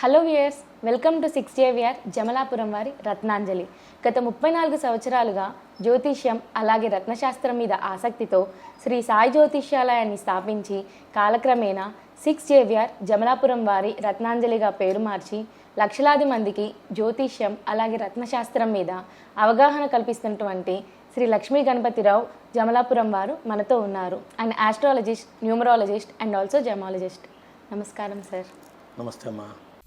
Hello viewers welcome to six JVR Jamalapuram వారి రత్నాంజలి. గత ముప్పై నాలుగు సంవత్సరాలుగా జ్యోతిష్యం అలాగే రత్నశాస్త్రం మీద ఆసక్తితో శ్రీ సాయి జ్యోతిష్యాలయాన్ని స్థాపించి కాలక్రమేణా సిక్స్ జేవిఆర్ జమలాపురం వారి రత్నాంజలిగా పేరు మార్చి లక్షలాది మందికి జ్యోతిష్యం అలాగే రత్నశాస్త్రం మీద అవగాహన కల్పిస్తున్నటువంటి శ్రీ లక్ష్మీ గణపతిరావు జమలాపురం వారు మనతో ఉన్నారు. And astrologist numerologist and also gemologist నమస్కారం సార్ నమస్తే అమ్మా.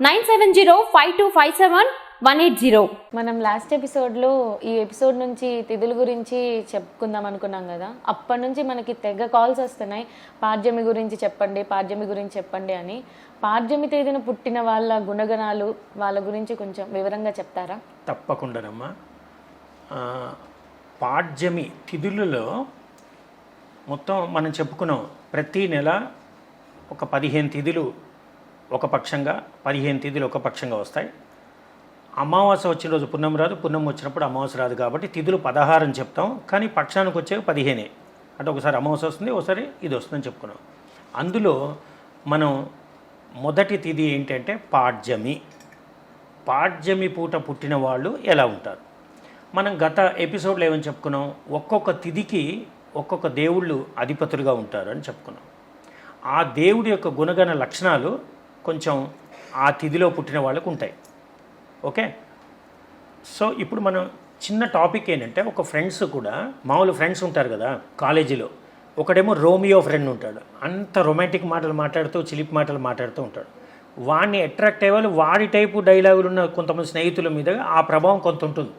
nine seven zero five two five seven one eight zero. మనం లాస్ట్ ఎపిసోడ్లో ఈ ఎపిసోడ్ నుంచి తిథుల గురించి చెప్పుకుందాం అనుకున్నాం కదా. అప్పటి నుంచి మనకి తెగ కాల్స్ వస్తున్నాయి. పాడ్యమి గురించి చెప్పండి పాడ్యమి గురించి చెప్పండి అని. పాడ్యమి తేదీన పుట్టిన వాళ్ళ గుణగణాలు వాళ్ళ గురించి కొంచెం వివరంగా చెప్తారా? తప్పకుండానమ్మా. ఆ, పాడ్యమి తిథులలో మొత్తం మనం చెప్పుకున్నాం. ప్రతి నెల ఒక పదిహేను తిథులు ఒక పక్షంగా పదిహేను తిథులు ఒక పక్షంగా వస్తాయి. అమావాస్య వచ్చిన రోజు పున్నం రాదు పున్నం వచ్చినప్పుడు అమావాస్య రాదు కాబట్టి తిథులు పదహారని అని చెప్తాం. కానీ పక్షానికి వచ్చేవి పదిహేనే. అంటే ఒకసారి అమావాస్య వస్తుంది ఒకసారి ఇది వస్తుందని చెప్పుకున్నాం. అందులో మనం మొదటి తిథి ఏంటంటే పాడ్యమి. పాడ్యమి పూట పుట్టిన వాళ్ళు ఎలా ఉంటారు? మనం గత ఎపిసోడ్లో ఏమని చెప్పుకున్నాం? ఒక్కొక్క తిథికి ఒక్కొక్క దేవుళ్ళు అధిపతులుగా ఉంటారు అని చెప్పుకున్నాం. ఆ దేవుడి యొక్క గుణగణ లక్షణాలు కొంచెం ఆ తిథిలో పుట్టిన వాళ్ళకు ఉంటాయి. ఓకే? సో ఇప్పుడు మనం చిన్న టాపిక్ ఏంటంటే ఒక ఫ్రెండ్స్ కూడా మామూలు ఫ్రెండ్స్ ఉంటారు కదా కాలేజీలో. ఒకడేమో రోమియో ఫ్రెండ్ ఉంటాడు. అంత రొమాంటిక్ మాటలు మాట్లాడుతూ చిలిపి మాటలు మాట్లాడుతూ ఉంటాడు. వాడిని అట్రాక్ట్ అయ్యేవాళ్ళు వాడి టైపు డైలాగులు ఉన్న కొంతమంది స్నేహితుల మీద ఆ ప్రభావం కొంత ఉంటుంది.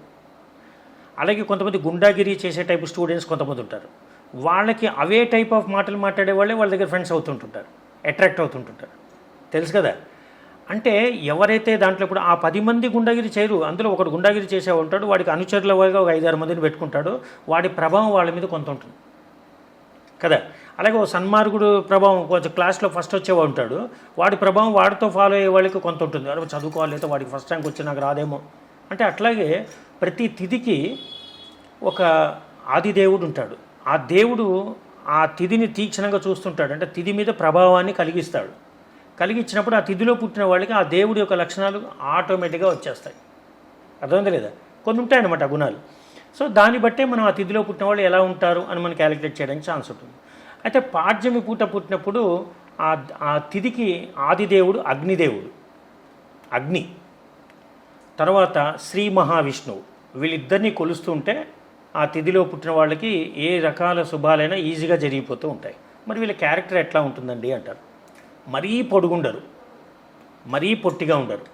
అలాగే కొంతమంది గుండాగిరి చేసే టైపు స్టూడెంట్స్ కొంతమంది ఉంటారు. వాళ్ళకి అవే టైప్ ఆఫ్ మాటలు మాట్లాడే వాళ్ళే వాళ్ళ దగ్గర ఫ్రెండ్స్ అవుతుంటుంటారు. అట్రాక్ట్ అవుతుంటుంటారు. తెలుసు కదా? అంటే ఎవరైతే దాంట్లో ఇప్పుడు ఆ పది మంది గుండాగిరి చేయరు అందులో ఒకడు గుండాగిరి చేసే ఉంటాడు వాడికి అనుచరుల వారిగా ఒక ఐదారు మందిని పెట్టుకుంటాడు వాడి ప్రభావం వాళ్ళ మీద కొంత ఉంటుంది. కదా? అలాగే ఓ సన్మార్గుడు ప్రభావం కొంచెం క్లాస్లో ఫస్ట్ వచ్చేవాడు ఉంటాడు వాడి ప్రభావం వాడితో ఫాలో అయ్యే వాళ్ళకి కొంత ఉంటుంది. అరే చదువుకోవాలైతే వాడికి ఫస్ట్ ర్యాంక్ వచ్చి నాకు రాదేమో. అంటే అట్లాగే ప్రతి తిథికి ఒక ఆదిదేవుడు ఉంటాడు. ఆ దేవుడు ఆ తిథిని తీక్షణంగా చూస్తుంటాడు. అంటే తిథి మీద ప్రభావాన్ని కలిగిస్తాడు. కలిగించినప్పుడు ఆ తిథిలో పుట్టిన వాళ్ళకి ఆ దేవుడి యొక్క లక్షణాలు ఆటోమేటిక్గా వచ్చేస్తాయి. అర్థమైంది లేదా? కొన్ని ఉంటాయన్నమాట ఆ గుణాలు. సో దాన్ని బట్టే మనం ఆ తిథిలో పుట్టిన వాళ్ళు ఎలా ఉంటారు అని మనం క్యాలిక్యులేట్ చేయడానికి ఛాన్స్ ఉంటుంది. అయితే పాడ్యమి పూట పుట్టినప్పుడు ఆ ఆ తిథికి ఆదిదేవుడు అగ్నిదేవుడు. అగ్ని. తర్వాత శ్రీ మహావిష్ణువు. వీళ్ళిద్దరినీ కొలుస్తుంటే ఆ తిథిలో పుట్టిన వాళ్ళకి ఏ రకాల శుభాలైనా ఈజీగా జరిగిపోతూ ఉంటాయి. మరి వీళ్ళ క్యారెక్టర్ ఎట్లా ఉంటుందండి అంటారు? మరీ పొడుగుండరు. మరీ పొట్టిగా ఉండరు.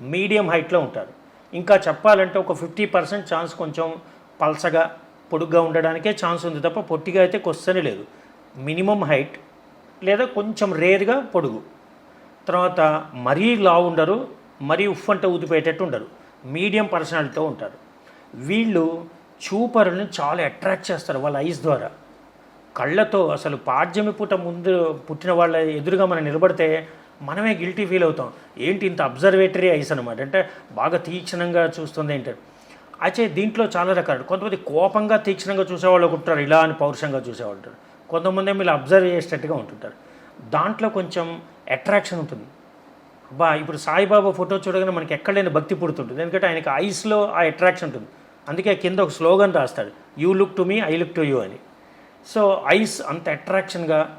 మీడియం హైట్లో ఉంటారు. ఇంకా చెప్పాలంటే ఒక ఫిఫ్టీ పర్సెంట్ ఛాన్స్ కొంచెం పల్సగా పొడుగ్గా ఉండడానికే ఛాన్స్ ఉంది తప్ప పొట్టిగా అయితే క్వశ్చనే లేదు. మినిమం హైట్ లేదా కొంచెం రేర్గా పొడుగు. తర్వాత మరీ లావు ఉండరు మరీ ఉఫ్ అంటే ఊదిపోయేటట్టు ఉండరు. మీడియం పర్సనాలిటీతో ఉంటారు. వీళ్ళు చూపరుని చాలా అట్రాక్ట్ చేస్తారు వాళ్ళ ఐస్ ద్వారా. కళ్ళతో అసలు పాడ్యమి పూట ముందు పుట్టిన వాళ్ళ ఎదురుగా మనం నిలబడితే మనమే గిల్టీ ఫీల్ అవుతాం. ఏంటి ఇంత అబ్జర్వేటరీ ఐస్ అనమాట అంటే బాగా తీక్షణంగా చూస్తుంది ఏంటంటే అయితే దీంట్లో చాలా రకాలు. కొంతమంది కోపంగా తీక్షణంగా చూసేవాళ్ళు ఉంటారు. ఇలా అని పౌరుషంగా చూసేవాళ్ళు ఉంటారు. కొంతమంది మీరు అబ్జర్వ్ చేసేటట్టుగా ఉంటుంటారు. దాంట్లో కొంచెం అట్రాక్షన్ ఉంటుంది. బా ఇప్పుడు సాయిబాబా ఫోటో చూడగానే మనకి ఎక్కడ లేని భక్తి పుడుతుంటుంది. ఎందుకంటే ఆయనకి ఐస్లో ఆ అట్రాక్షన్ ఉంటుంది. అందుకే కింద ఒక స్లోగన్ రాస్తాడు. You look to me I look to you అని. సో ఐస్ అంత అట్రాక్షన్గా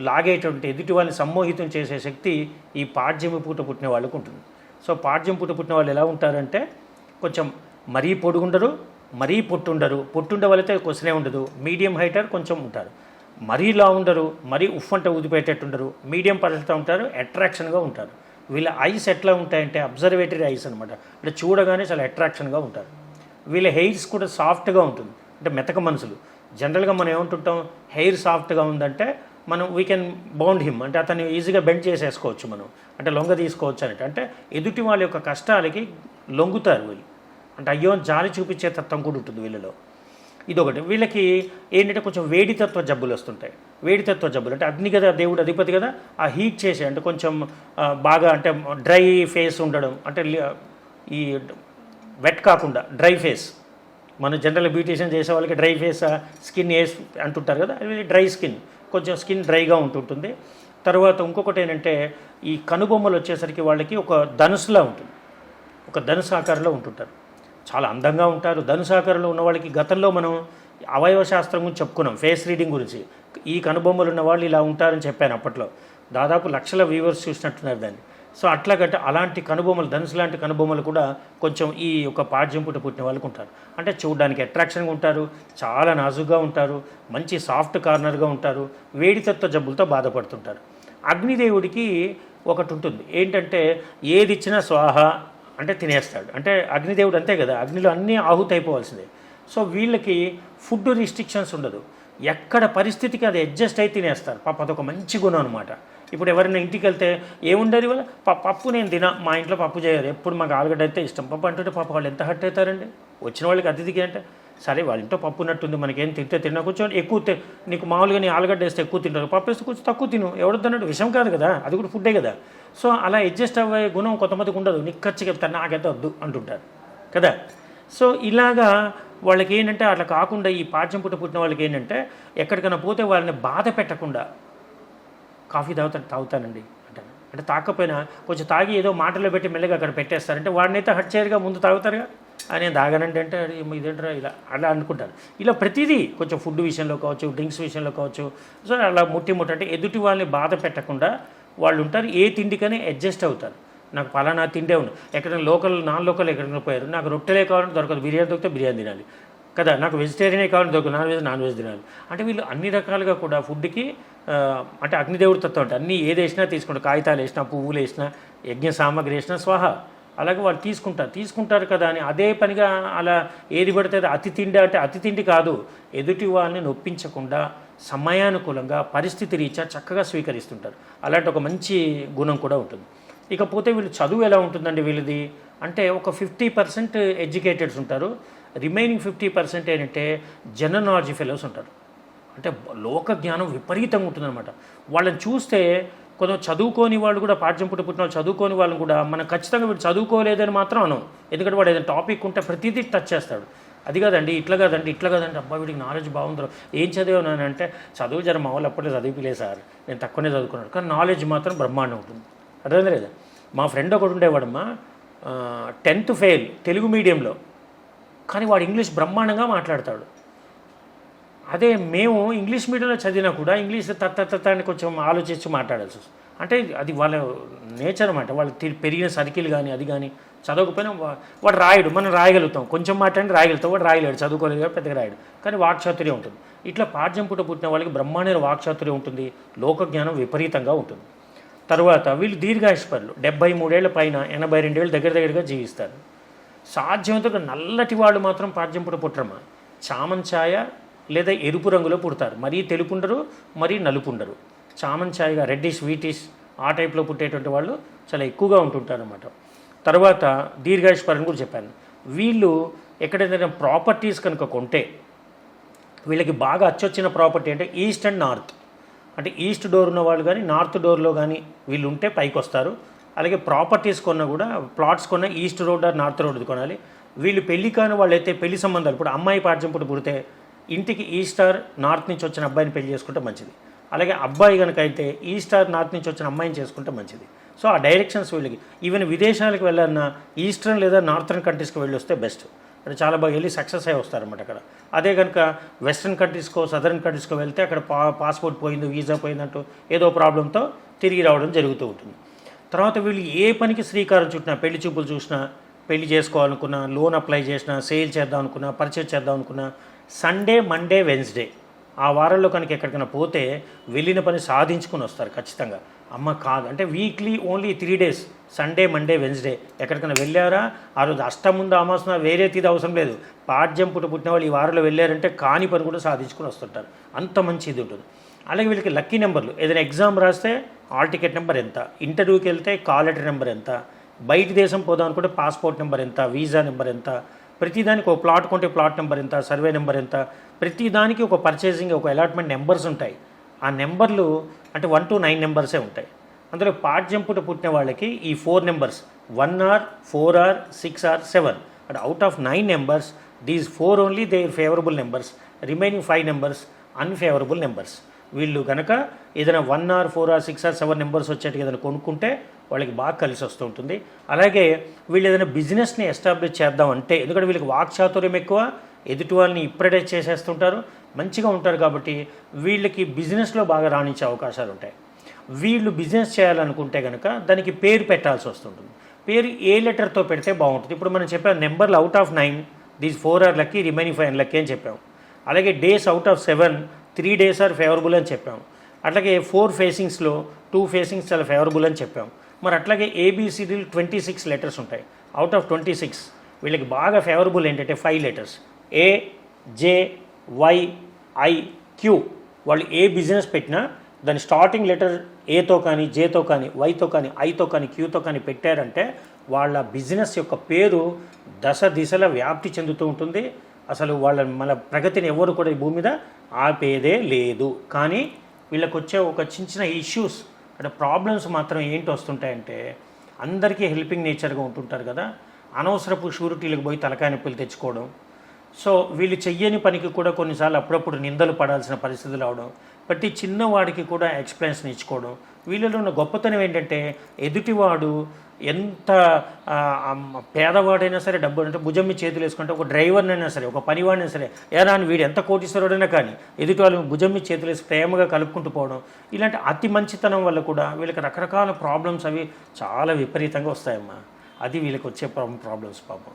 లాగేటువంటి ఎదుటి వాళ్ళని సమ్మోహితం చేసే శక్తి ఈ పాడ్యమి పూట పుట్టిన వాళ్ళకు ఉంటుంది. సో పాడ్యం పూట పుట్టిన వాళ్ళు ఎలా ఉంటారంటే కొంచెం మరీ పొడుగుండరు మరీ పొట్టుండరు. పొట్టుండే వాళ్ళైతే క్వశ్చనే ఉండదు. మీడియం హైటర్ కొంచెం ఉంటారు. మరీ లా ఉండరు మరీ ఉఫ్ అంటే ఊదిపోయేటట్టు ఉండరు మీడియం పరిస్థితి ఉంటారు అట్రాక్షన్గా ఉంటారు. వీళ్ళ ఐస్ ఎట్లా ఉంటాయంటే అబ్జర్వేటరీ ఐస్ అనమాట అంటే చూడగానే చాలా అట్రాక్షన్గా ఉంటారు. వీళ్ళ హెయిర్స్ కూడా సాఫ్ట్గా ఉంటుంది. అంటే మెతక మనుషులు. జనరల్గా మనం ఏమంటుంటాం హెయిర్ సాఫ్ట్గా ఉందంటే మనం వీ కెన్ బౌండ్ హిమ్ అంటే అతన్ని ఈజీగా బెండ్ చేసేసుకోవచ్చు మనం. అంటే లొంగ తీసుకోవచ్చు అన్నట్టు. అంటే ఎదుటి వాళ్ళ యొక్క కష్టాలకి లొంగుతారు వీళ్ళు. అంటే అయ్యో జాలి చూపించే తత్వం కూడా ఉంటుంది వీళ్ళలో. ఇదొకటి. వీళ్ళకి ఏంటంటే కొంచెం వేడితత్వ జబ్బులు వస్తుంటాయి. వేడితత్వ జబ్బులు. అంటే అగ్ని కదా దేవుడు అధిపతి కదా ఆ హీట్ చేసే అంటే కొంచెం బాగా అంటే డ్రై ఫేస్ ఉండడం. అంటే ఈ వెట్ కాకుండా డ్రై ఫేస్ మన జనరల్ బ్యూటీషియన్ చేసే వాళ్ళకి డ్రై ఫేస్ స్కిన్ వేస్ అంటుంటారు కదా అది డ్రై స్కిన్ కొంచెం స్కిన్ డ్రైగా ఉంటుంటుంది. తర్వాత ఇంకొకటి ఏంటంటే ఈ కనుబొమ్మలు వచ్చేసరికి వాళ్ళకి ఒక ధనుసులా ఉంటుంది. ఒక ధనుసు ఆకారంలో ఉంటుంటారు. చాలా అందంగా ఉంటారు. ధనుసు ఆకారంలో ఉన్న వాళ్ళకి గతంలో మనం అవయవ శాస్త్రం గురించి చెప్పుకున్నాం ఫేస్ రీడింగ్ గురించి. ఈ కనుబొమ్మలు ఉన్న వాళ్ళు ఇలా ఉంటారని చెప్పాను అప్పట్లో. దాదాపు లక్షల వ్యూవర్స్ చూసినట్టున్నారు దాన్ని. సో అట్లా గట్ట అలాంటి కనుబొమ్మలు ధనుసు లాంటి కనుబొమ్మలు కూడా కొంచెం ఈ యొక్క పాడ్యం పుట్ట పుట్టిన వాళ్ళకు ఉంటారు. అంటే చూడడానికి అట్రాక్షన్గా ఉంటారు చాలా నాజుగ్గా ఉంటారు మంచి సాఫ్ట్ కార్నర్గా ఉంటారు వేడితత్వ జబ్బులతో బాధపడుతుంటారు. అగ్నిదేవుడికి ఒకటి ఉంటుంది. ఏంటంటే ఏది ఇచ్చినా స్వాహ అంటే తినేస్తాడు. అంటే అగ్నిదేవుడు అంతే కదా అగ్నిలో అన్నీ ఆహుతి అయిపోవాల్సిందే. సో వీళ్ళకి ఫుడ్ రిస్ట్రిక్షన్స్ ఉండదు. ఎక్కడ పరిస్థితికి అది అడ్జస్ట్ అయి తినేస్తారు. పాప అదొక మంచి గుణం అనమాట ఇప్పుడు ఎవరైనా ఇంటికి వెళ్తే ఏముండదు ఇవాళ? ప- పప్పు నేను తిన. మా ఇంట్లో పప్పు చేయరు. ఎప్పుడు మాకు ఆలుగడ్డ అయితే ఇష్టం. పప్పు అంటుంటే పాప వాళ్ళు ఎంత హట్ అవుతారండి? వచ్చిన వాళ్ళకి అతిథికి అంటే సరే వాళ్ళ ఇంట్లో పప్పు ఉన్నట్టుంది మనకేం తింటే తిన్నా కూర్చోండి. ఎక్కువ నీకు మామూలుగా నీ ఆలుగడ్డ వేస్తే ఎక్కువ తింటారు. పప్పు వేస్తే కొంచెం తక్కువ తిను. ఎవడొద్దన్నట్టు విషయం కాదు కదా. అది కూడా ఫుడ్డే కదా. సో అలా అడ్జస్ట్ అవ్వే గుణం కొంతమందికి ఉండదు. నీకు ఖర్చు చెప్తాను నాకైతే వద్దు అంటుంటారు. కదా? సో ఇలాగా వాళ్ళకి ఏంటంటే అట్లా కాకుండా ఈ పాఠ్యం పుట్ట పుట్టిన వాళ్ళకి ఏంటంటే ఎక్కడికైనా పోతే వాళ్ళని బాధ పెట్టకుండా కాఫీ తాగుతా తాగుతానండి. అంటాను అంటే తాకపోయినా కొంచెం తాగి ఏదో మాటలో పెట్టి మెల్లగా అక్కడ పెట్టేస్తారంటే వాడినైతే హట్ చేయరుగా ముందు తాగుతారుగా? అని నేను తాగనండి అంటే ఇదేంటారా ఇలా అలా అనుకుంటారు. ఇలా ప్రతిదీ కొంచెం ఫుడ్ విషయంలో కావచ్చు డ్రింక్స్ విషయంలో కావచ్చు. సో అలా ముట్టి ముట్టి అంటే ఎదుటి వాళ్ళని బాధ పెట్టకుండా వాళ్ళు ఉంటారు. ఏ తిండికనే అడ్జస్ట్ అవుతారు. నాకు పలానా తిండే ఉంది ఎక్కడైనా లోకల్ నాన్ లోకల్ ఎక్కడైనా పోయారు. నాకు రొట్టెలే కావాలంటే దొరకదు. బిర్యానీ దొరికితే బిర్యానీ తినాలి. కదా నాకు వెజిటేరియనే కావాలి దొరకదు నాన్ వెజ్ నాన్ వెజ్ తినాలి. అంటే వీళ్ళు అన్ని రకాలుగా కూడా ఫుడ్కి అంటే అగ్నిదేవుడి తత్వం అంటే అన్ని ఏది వేసినా తీసుకుంటారు కాగితాలు వేసినా పువ్వులు వేసినా యజ్ఞ సామాగ్రి వేసినా స్వాహ. అలాగే వాళ్ళు తీసుకుంటారు. తీసుకుంటారు కదా అని అదే పనిగా అలా ఏది పడితే అతి తిండి అంటే అతి తిండి కాదు. ఎదుటి వాళ్ళని నొప్పించకుండా సమయానుకూలంగా పరిస్థితి రీత్యా చక్కగా స్వీకరిస్తుంటారు. అలాంటి ఒక మంచి గుణం కూడా ఉంటుంది. ఇకపోతే వీళ్ళు చదువు ఎలా ఉంటుందండి వీళ్ళది? అంటే ఒక ఫిఫ్టీ పర్సెంట్ ఎడ్యుకేటెడ్స్ ఉంటారు. రిమైనింగ్ ఫిఫ్టీ పర్సెంట్ ఏంటంటే జనరల్ నాలెడ్జ్ ఫెలోస్ ఉంటారు. అంటే లోక జ్ఞానం విపరీతంగా ఉంటుందన్నమాట. వాళ్ళని చూస్తే కొంత చదువుకోని వాళ్ళు కూడా పాఠ్యం పుట్టి పుట్టిన వాళ్ళు చదువుకోని వాళ్ళు కూడా మనం ఖచ్చితంగా వీడు చదువుకోలేదని మాత్రం అనం ఎందుకంటే వాడు ఏదైనా టాపిక్ ఉంటే ప్రతిదీ టచ్ చేస్తాడు. అది కాదండి ఇట్లా కాదండి ఇట్లా కాదండి. అబ్బా వీడికి నాలెడ్జ్ బాగుందో ఏం చదివాను అంటే చదువు జర మా వాళ్ళు అప్పుడే చదివిలే సార్. నేను తక్కువనే చదువుకున్నాను. కానీ నాలెడ్జ్ మాత్రం బ్రహ్మాండం ఉంటుంది. అర్థమైందా లేదా? మా ఫ్రెండ్ ఒకటి ఉండేవాడమ్మా టెన్త్ ఫెయిల్ తెలుగు మీడియంలో. కానీ వాడు ఇంగ్లీష్ బ్రహ్మాండంగా మాట్లాడతాడు. అదే మేము ఇంగ్లీష్ మీడియంలో చదివినా కూడా ఇంగ్లీష్ తత్త కొంచెం ఆలోచించి మాట్లాడాల్సి వస్తుంది. అంటే అది వాళ్ళ నేచర్ అనమాట వాళ్ళు పెరిగిన సర్కిల్ కానీ అది కానీ చదవకపోయినా వాడు రాయడు. మనం రాయగలుగుతాం. కొంచెం మాట్లాడి రాయగలుగుతాం. వాడు రాయలేడు. చదువుకోలేదు కాబట్టి పెద్దగా రాయడు. కానీ వాక్చాతుర్యం ఉంటుంది. ఇట్లా పాఠ్యం పుట్ట పుట్టిన వాళ్ళకి బ్రహ్మాండమైన వాక్చాతుర్యం ఉంటుంది. లోకజ్ఞానం విపరీతంగా ఉంటుంది. తర్వాత వీళ్ళు దీర్ఘాయుష్పరులు. డెబ్బై మూడేళ్ళ పైన ఎనభై రెండేళ్ళు దగ్గర దగ్గరగా జీవిస్తారు. సాధ్యమైనంత నల్లటి వాళ్ళు మాత్రం పాఠ్యం పుట్ట పుట్టరమ్మా. చామంచాయ లేదా ఎరుపు రంగులో పుడతారు. మరీ తెలుపు ఉండరు మరీ నలుపు ఉండరు. చామంచాయగా రెడ్డిష్ వీటిష్ ఆ టైప్లో పుట్టేటువంటి వాళ్ళు చాలా ఎక్కువగా ఉంటుంటారు అనమాట తర్వాత దీర్ఘాయుష్పరని కూడా చెప్పాను. వీళ్ళు ఎక్కడైనా ప్రాపర్టీస్ కనుక కొంటే వీళ్ళకి బాగా అచ్చొచ్చిన ప్రాపర్టీ అంటే ఈస్ట్ అండ్ నార్త్ అంటే ఈస్ట్ డోర్ ఉన్న వాళ్ళు కానీ నార్త్ డోర్లో కానీ వీళ్ళు ఉంటే పైకి వస్తారు అలాగే ప్రాపర్టీస్ కొన్నా కూడా ప్లాట్స్ కొన్నా east road or north road కొనాలి. వీళ్ళు పెళ్ళి కాని వాళ్ళైతే పెళ్ళి సంబంధాలు ఇప్పుడు అమ్మాయి పాఠ్యం పుడితే ఇంటికి ఈస్ట్ ఆర్ నార్త్ నుంచి వచ్చిన అబ్బాయిని పెళ్ళి చేసుకుంటే మంచిది. అలాగే అబ్బాయి కనుక అయితే ఈస్ట్ ఆర్ నార్త్ నుంచి వచ్చిన అమ్మాయిని చేసుకుంటే మంచిది. సో ఆ డైరెక్షన్స్ వీళ్ళకి ఈవెన్ విదేశాలకు వెళ్ళాలన్నా ఈస్టర్న్ లేదా నార్థర్న్ కంట్రీస్కి వెళ్ళి వస్తే బెస్ట్. అంటే చాలా బాగా వెళ్ళి సక్సెస్ అయి వస్తారన్నమాట అక్కడ. అదే కనుక వెస్ట్రన్ కంట్రీస్కో సదర్న్ కంట్రీస్కో వెళ్తే అక్కడ పా పాస్పోర్ట్ పోయింది వీసా పోయిందంటూ ఏదో ప్రాబ్లంతో తిరిగి రావడం జరుగుతూ ఉంటుంది. తర్వాత వీళ్ళు ఏ పనికి శ్రీకారం చుట్టినా పెళ్ళి చూపులు చూసినా పెళ్ళి చేసుకోవాలనుకున్నా లోన్ అప్లై చేసినా సేల్ చేద్దాం అనుకున్నా పర్చేజ్ చేద్దాం అనుకున్నా సండే మండే వెన్స్డే. ఆ వారంలో కనుక ఎక్కడికైనా పోతే వెళ్ళిన పని సాధించుకుని వస్తారు ఖచ్చితంగా. అమ్మ కాదు. అంటే weekly only three days Sunday Monday Wednesday ఎక్కడికైనా వెళ్ళారా? ఆ రోజు అష్టం ముందు అమాసం వేరే తీది అవసరం లేదు. పాడ్యం పుట్ట పుట్టిన వాళ్ళు ఈ వారంలో వెళ్ళారంటే కాని పని కూడా సాధించుకుని వస్తుంటారు. అంత మంచి ఇది ఉంటుంది. అలాగే వీళ్ళకి లక్కీ నెంబర్లు ఏదైనా ఎగ్జామ్ రాస్తే హాల్ టికెట్ నెంబర్ ఎంత? ఇంటర్వ్యూకి వెళ్తే కాల్ లెటర్ నెంబర్ ఎంత? బయట దేశం పోదాం అనుకుంటే పాస్పోర్ట్ నెంబర్ ఎంత? వీసా నెంబర్ ఎంత? ప్రతిదానికి ఒక ప్లాట్ కొంటే ప్లాట్ నెంబర్ ఎంత? సర్వే నెంబర్ ఎంత? ప్రతిదానికి ఒక పర్చేసింగ్ ఒక అలాట్మెంట్ నెంబర్స్ ఉంటాయి. ఆ నెంబర్లు అంటే వన్ టు నైన్ నెంబర్సే ఉంటాయి. అందులో పాఠ్యంపుట పుట్టిన వాళ్ళకి ఈ four numbers one or four or six or seven. అంటే out of nine numbers these four only they favourable numbers. Remaining five numbers unfavourable numbers. వీళ్ళు కనుక ఏదైనా one or four or six or seven numbers వచ్చేట్టు ఏదైనా కొనుక్కుంటే వాళ్ళకి బాగా కలిసి వస్తూ ఉంటుంది. అలాగే వీళ్ళు ఏదైనా బిజినెస్ని ఎస్టాబ్లిష్ చేద్దాం అంటే ఎందుకంటే వీళ్ళకి వాక్చాతుర్యం ఎక్కువ ఎదుటి వాళ్ళని ఇప్పుడే చేసేస్తుంటారు. మంచిగా ఉంటారు కాబట్టి వీళ్ళకి బిజినెస్లో బాగా రాణించే అవకాశాలు ఉంటాయి. వీళ్ళు బిజినెస్ చేయాలనుకుంటే కనుక దానికి పేరు పెట్టాల్సి వస్తుంటుంది. పేరు ఏ లెటర్తో పెడితే బాగుంటుంది. ఇప్పుడు మనం చెప్పాం నెంబర్లు out of nine these four are lucky remaining five lucky అని చెప్పాం అలాగే days out of seven three days are favourable అని చెప్పాం అట్లాగే ఫోర్ ఫేసింగ్స్లో టూ ఫేసింగ్స్ చాలా ఫేవరబుల్ అని చెప్పాం మరి అట్లాగే ఏబీసీడీలు ట్వంటీ సిక్స్ లెటర్స్ ఉంటాయి. అవుట్ ఆఫ్ ట్వంటీ సిక్స్ వీళ్ళకి బాగా ఫేవరబుల్ ఏంటంటే five letters A J Y I Q వాళ్ళు ఏ బిజినెస్ పెట్టినా దాని స్టార్టింగ్ లెటర్ ఏతో కానీ జేతో కానీ వైతో కానీ ఐతో కానీ క్యూతో కానీ పెట్టారంటే వాళ్ళ బిజినెస్ యొక్క పేరు దశ దిశల వ్యాప్తి చెందుతూ ఉంటుంది. అసలు వాళ్ళ మన ప్రగతిని ఎవరు కూడా ఈ భూమి మీద ఆపేదే లేదు. కానీ వీళ్ళకి వచ్చే ఒక చిన్న చిన్న ఇష్యూస్ అంటే ప్రాబ్లమ్స్ మాత్రం ఏంటి వస్తుంటాయంటే అందరికీ హెల్పింగ్ నేచర్గా ఉంటుంటారు కదా. అనవసరపు షూరిటీలకు పోయి తలకాయ నొప్పులు తెచ్చుకోవడం సో వీళ్ళు చెయ్యని పనికి కూడా కొన్నిసార్లు అప్పుడప్పుడు నిందలు పడాల్సిన పరిస్థితులు అవడం బట్టి చిన్నవాడికి కూడా ఎక్స్ప్లెనేషన్ ఇచ్చుకోవడం వీళ్ళలో ఉన్న గొప్పతనం ఏంటంటే ఎదుటివాడు ఎంత పేదవాడైనా సరే డబ్బు అంటే భుజం మీద చేతులు వేసుకుంటే ఒక డ్రైవర్నైనా సరే ఒక పనివాడినైనా సరే ఏరా అని వీడు ఎంత కోటీశ్వరుడైనా కానీ ఎదుటి వాళ్ళు భుజం మీద చేతులు వేసి ప్రేమగా కలుపుకుంటూ పోవడం ఇలాంటి అతి మంచితనం వల్ల కూడా వీళ్ళకి రకరకాల ప్రాబ్లమ్స్ అవి చాలా విపరీతంగా వస్తాయమ్మా. అది వీళ్ళకి వచ్చే ప్రాబ్లమ్స్ పాపం.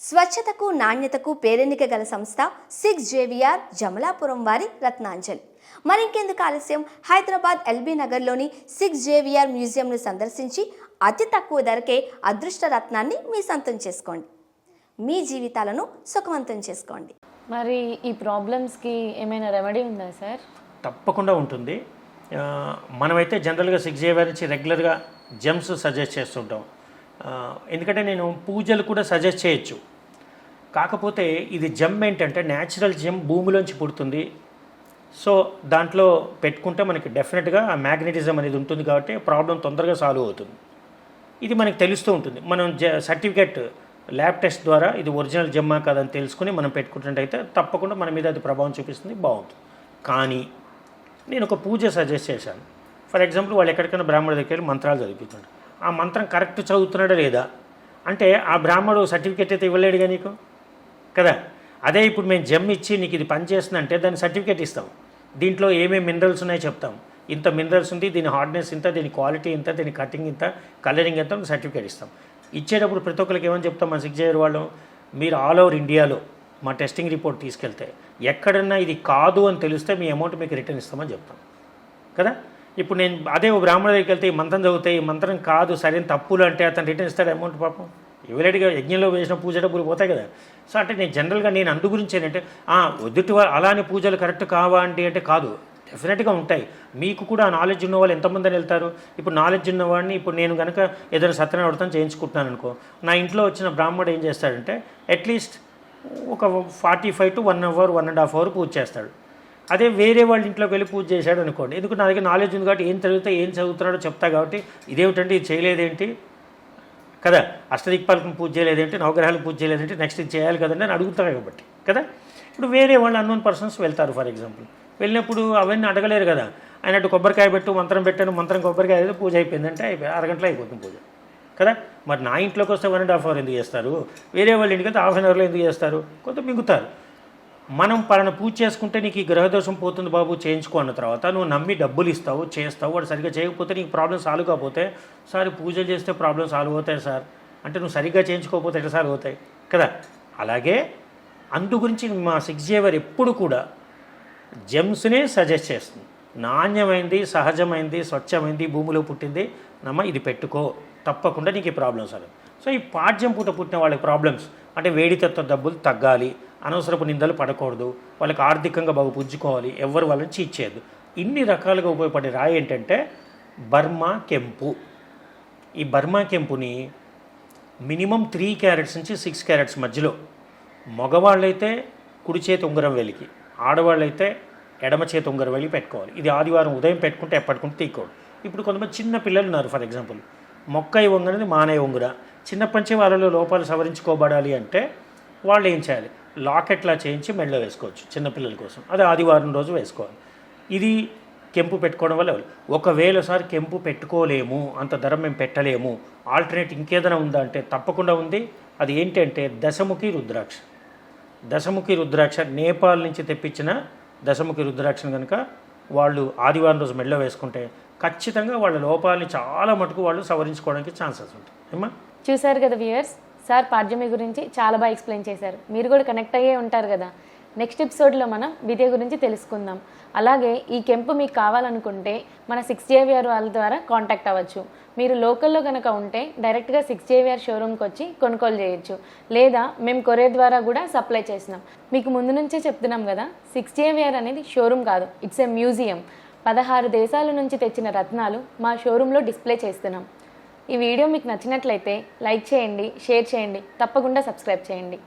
స్వచ్ఛతకు నాణ్యతకు పేరెన్నిక గల సంస్థ సిక్స్ జేవిఆర్ జమలాపురం వారి రత్నాంజలి. మరింకెందుకు ఆలస్యం? హైదరాబాద్ ఎల్బీ నగర్లోని సిక్స్ జేవిఆర్ మ్యూజియంను సందర్శించి అతి తక్కువ ధరకే అదృష్ట రత్నాన్ని మీ సొంతం చేసుకోండి. మీ జీవితాలను సుఖవంతం చేసుకోండి. మరి ఈ ప్రాబ్లమ్స్కి ఏమైనా రెమెడీ ఉందా సార్? తప్పకుండా ఉంటుంది. మనమైతే జనరల్గా సిక్స్ జేవర్ నుంచి రెగ్యులర్గా జెమ్స్ సజెస్ట్ చేస్తుంటాం. ఎందుకంటే నేను పూజలు కూడా సజెస్ట్ చేయొచ్చు. కాకపోతే ఇది జమ్ ఏంటంటే న్యాచురల్ జమ్ భూమిలోంచి పుడుతుంది. సో దాంట్లో పెట్టుకుంటే మనకి డెఫినెట్గా ఆ మ్యాగ్నెటిజం అనేది ఉంటుంది కాబట్టి ప్రాబ్లం తొందరగా సాల్వ్ అవుతుంది. ఇది మనకి తెలుస్తూ ఉంటుంది. మనం జ సర్టిఫికెట్ ల్యాబ్ టెస్ట్ ద్వారా ఇది ఒరిజినల్ జమ్మా కాదని తెలుసుకుని మనం పెట్టుకుంటున్నట్టయితే తప్పకుండా మన మీద అది ప్రభావం చూపిస్తుంది బాగుంటుంది. కానీ నేను ఒక పూజ సజెస్ట్ చేశాను. ఫర్ ఎగ్జాంపుల్ వాళ్ళు ఎక్కడికైనా బ్రాహ్మణ దగ్గర మంత్రాలు చదివిస్తున్నాడు ఆ మంత్రం కరెక్ట్ చదువుతున్నాడా లేదా? అంటే ఆ బ్రాహ్మడు సర్టిఫికేట్ అయితే ఇవ్వలేడుగా నీకు? కదా? అదే ఇప్పుడు మేము జమ్ ఇచ్చి నీకు ఇది పనిచేస్తుందంటే దాని సర్టిఫికేట్ ఇస్తాం. దీంట్లో ఏమేమి మినరల్స్ ఉన్నాయో చెప్తాం. ఇంత మినరల్స్ ఉంది దీని హార్డ్నెస్ ఇంత దీని క్వాలిటీ ఇంత దీని కటింగ్ ఇంత కలరింగ్ ఎంత సర్టిఫికేట్ ఇస్తాం. ఇచ్చేటప్పుడు ప్రతి ఒక్కరికి ఏమని చెప్తాం మా సిక్స్ చేయరు వాళ్ళు? మీరు ఆల్ ఓవర్ ఇండియాలో మా టెస్టింగ్ రిపోర్ట్ తీసుకెళ్తే ఎక్కడన్నా ఇది కాదు అని తెలిస్తే మీ అమౌంట్ మీకు రిటర్న్ ఇస్తామని చెప్తాం. కదా? ఇప్పుడు నేను అదే ఓ బ్రాహ్మణ దగ్గరికి వెళ్తే ఈ మంత్రం చదివితే ఈ మంత్రం కాదు సరైన తప్పులు అంటే అతను రిటర్న్ ఇస్తాడు అమౌంట్ పాపం. ఇవ్వలేడుగా యజ్ఞంలో వేసిన పూజ డబ్బులు పోతాయి కదా. సో అంటే నేను జనరల్గా నేను అందు గురించి ఏంటంటే ఆ, అలానే పూజలు కరెక్ట్ కావా అంటే అంటే కాదు. డెఫినెట్గా ఉంటాయి. మీకు కూడా ఆ నాలెడ్జ్ ఉన్న వాళ్ళు ఎంతమంది అని వెళ్తారు? ఇప్పుడు నాలెడ్జ్ ఉన్నవాడిని ఇప్పుడు నేను కనుక ఏదైనా సత్యనారాయణ వ్రతం చేయించుకుంటున్నాను అనుకో నా ఇంట్లో వచ్చిన బ్రాహ్మణుడు ఏం చేస్తాడంటే అట్లీస్ట్ ఒక forty five to one hour one and half hour పూజ చేస్తాడు. అదే వేరే వాళ్ళ ఇంట్లోకి వెళ్ళి పూజ చేశాడు అనుకోండి. ఎందుకు నా దగ్గర నాలెడ్జ్ ఉంది కాబట్టి ఏం చదివితే ఏం చదువుతున్నాడో చెప్తా కాబట్టి ఇదేమిటంటే ఇది చేయలేదేంటి? కదా? అష్టదిక్పాలకు పూజ చేయలేదేంటి? నవగ్రహాలకు పూజ చేయలేదేంటి? నెక్స్ట్ ఇది చేయాలి కదండి అని అడుగుతారు కాబట్టి కదా? ఇప్పుడు వేరే వాళ్ళు అన్నోన్ పర్సన్స్ వెళ్తారు ఫర్ ఎగ్జాంపుల్ వెళ్ళినప్పుడు అవన్నీ అడగలేరు కదా? అయినట్టు కొబ్బరికాయ పెట్టు మంత్రం పెట్టాను మంత్రం కొబ్బరికాయ అయితే పూజ అయిపోయిందంటే అయిపోయి అరగంటలో అయిపోతుంది పూజ కదా? మరి నా ఇంట్లోకి వస్తే వన్ అండ్ హాఫ్ అవర్ ఎందుకు చేస్తారు? వేరే వాళ్ళ ఇంటికి అయితే హాఫ్ అన్ అవర్లో ఎందుకు చేస్తారు? కొంత మింగుతారు. మనం పలానా పూజ చేసుకుంటే నీకు ఈ గ్రహదోషం పోతుంది బాబు చేయించుకో అన్న తర్వాత. నువ్వు నమ్మి డబ్బులు ఇస్తావు చేస్తావు వాడు సరిగ్గా చేయకపోతే నీకు ప్రాబ్లం సాల్వ్ కాకపోతే సార్ పూజలు చేస్తే ప్రాబ్లం సాల్వ్ అవుతాయి సార్. అంటే నువ్వు సరిగ్గా చేయించుకోకపోతే ఎట్లా సాల్వ్ అవుతాయి? కదా? అలాగే అందు గురించి మా సిక్స్ జేవర్ ఎప్పుడు కూడా జెమ్స్నే సజెస్ట్ చేస్తుంది. నాణ్యమైంది సహజమైంది స్వచ్ఛమైంది భూమిలో పుట్టింది. నమ్మ ఇది పెట్టుకో. తప్పకుండా నీకు ఈ ప్రాబ్లమ్స్ అవి. సో ఈ పాడ్యం పూట పుట్టిన వాళ్ళకి ప్రాబ్లమ్స్ అంటే వేడితత్వ డబ్బులు తగ్గాలి అనవసరపు నిందలు పడకూడదు వాళ్ళకి ఆర్థికంగా బాగా పుంజుకోవాలి ఎవరు వాళ్ళని చీట్ చేయొద్దు. ఇన్ని రకాలుగా ఉపయోగపడే రాయి ఏంటంటే బర్మా కెంపు. ఈ బర్మా కెంపుని మినిమం త్రీ క్యారెట్స్ నుంచి సిక్స్ క్యారెట్స్ మధ్యలో మగవాళ్ళైతే కుడి చేతి ఉంగరం వెలికి ఆడవాళ్ళైతే ఎడమ చేతి ఉంగరం వెళ్ళి పెట్టుకోవాలి. ఇది ఆదివారం ఉదయం పెట్టుకుంటే ఎప్పటికుంటే తీయకూడదు. ఇప్పుడు కొంతమంది చిన్న పిల్లలు ఉన్నారు ఫర్ ఎగ్జాంపుల్. మొక్కై వంగనది మానే వంగుర. చిన్నప్పటి నుంచి వాళ్ళలో లోపాలు సవరించుకోబడాలి అంటే వాళ్ళు ఏం చేయాలి? లాకెట్లా చేయించి మెడలో వేసుకోవచ్చు చిన్నపిల్లల కోసం. అది ఆదివారం రోజు వేసుకోవాలి. ఇది కెంపు పెట్టుకోవడం వల్ల ఒకవేళ సార్ కెంపు పెట్టుకోలేము అంత ధర మేము పెట్టలేము ఆల్టర్నేట్ ఇంకేదైనా ఉందా అంటే తప్పకుండా ఉంది. అది ఏంటంటే దశముఖి రుద్రాక్ష. దశముఖి రుద్రాక్ష నేపాల్ నుంచి తెప్పించిన దశముఖి రుద్రాక్షను కనుక వాళ్ళు ఆదివారం రోజు మెడలో వేసుకుంటే ఖచ్చితంగా వాళ్ళ లోపాలని చాలా మటుకు వాళ్ళు సవరించుకోవడానికి ఛాన్సెస్ ఉంటాయి. ఏమా చూశారు కదా వ్యూయర్స్ సార్ పాడ్యమి గురించి చాలా బాగా ఎక్స్ప్లెయిన్ చేశారు. మీరు కూడా కనెక్ట్ అయ్యే ఉంటారు కదా. నెక్స్ట్ ఎపిసోడ్లో మనం విద్య గురించి తెలుసుకుందాం. అలాగే ఈ కెంపు మీకు కావాలనుకుంటే మన సిక్స్ జేవిఆర్ వాళ్ళ ద్వారా కాంటాక్ట్ అవ్వచ్చు. మీరు లోకల్లో కనుక ఉంటే డైరెక్ట్గా సిక్స్ జేవిఆర్ షోరూమ్కి వచ్చి కొనుగోలు చేయొచ్చు. లేదా మేము కొరియర్ ద్వారా కూడా సప్లై చేసినాం మీకు ముందు నుంచే చెప్తున్నాం కదా సిక్స్ జేవిఆర్ అనేది షోరూమ్ కాదు. ఇట్స్ ఏ మ్యూజియం పదహారు దేశాల నుంచి తెచ్చిన రత్నాలు మా షోరూంలో డిస్ప్లే చేస్తున్నాం. ఈ వీడియో మీకు నచ్చినట్లయితే లైక్ చేయండి షేర్ చేయండి తప్పకుండా సబ్స్క్రైబ్ చేయండి.